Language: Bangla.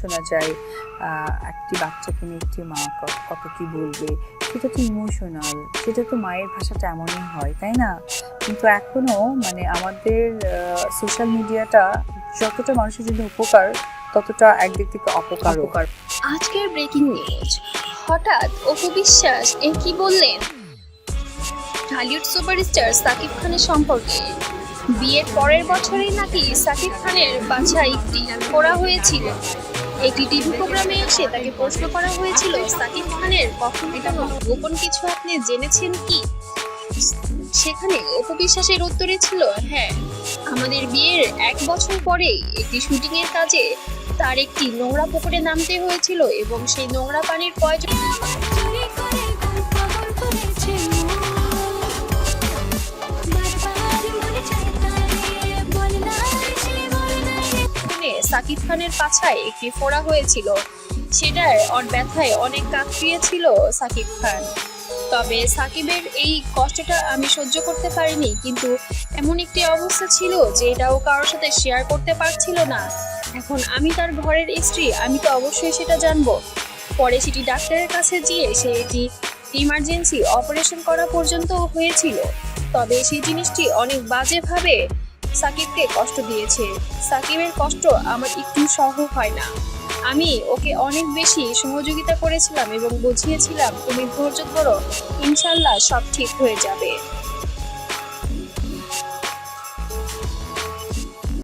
শোনা যায় একটি বাচ্চাকে নিয়ে একটি মা কত কি বলবে? সেটা তো ইমোশনাল সেটা তো মায়ের ভাষাটা এমনই হয়, তাই না? কিন্তু এখনও মানে আমাদের সোশ্যাল মিডিয়াটা যতটা মানুষের জন্য উপকার, ততটা একদিক থেকে অপকার। উপকার আজকের ব্রেকিং নিউজ হঠাৎ অপু বিশ্বাস, এ কি বললেন? ঢালিউড সুপারস্টার সাকিব খানের সম্পর্কে। বিয়ের পরের বছরেই নাকি সাকিব খানের বাছা করা হয়েছিল। একটি টিভি প্রোগ্রামে এসে তাকে প্রশ্ন করা হয়েছিল, সাকিব খানের কখন কোনো গোপন কিছু আপনি জেনেছেন কি? সেখানে অপবিশ্বাসের উত্তরে ছিল হ্যাঁ আমাদের বিয়ের এক বছর পরে একটি শুটিং এর কাজে তার একটি নোংরা পুকুরে নামতে হয়েছিল এবং সেই নোংরা পানির প্রয়োজন সাকিব খানের পাছায় একটি ফোড়া হয়েছিল। সেটার ব্যথায় অনেক কাঁপিয়েছিল সাকিব খান। তবে সাকিবের এই কষ্টটা আমি সহ্য করতে পারিনি, কিন্তু এমন একটি অবস্থা ছিল যে এটাও কারোর সাথে শেয়ার করতে পারছিল না। এখন আমি তার ঘরের স্ত্রী, আমি তো অবশ্যই সেটা জানব। পরে সেটি ডাক্তারের কাছে গিয়ে সে এটি ইমার্জেন্সি অপারেশন করা পর্যন্ত হয়েছিল। তবে সেই জিনিসটি অনেক বাজেভাবে সাকিবকে কষ্ট দিয়েছে। সাকিবের কষ্ট আমার একটু সহ হয় না। আমি ওকে অনেক বেশি সহযোগিতা করেছিলাম এবং বুঝিয়েছিলাম, তুমি ধৈর্য ধরো, ইনশাল্লাহ সব ঠিক হয়ে যাবে।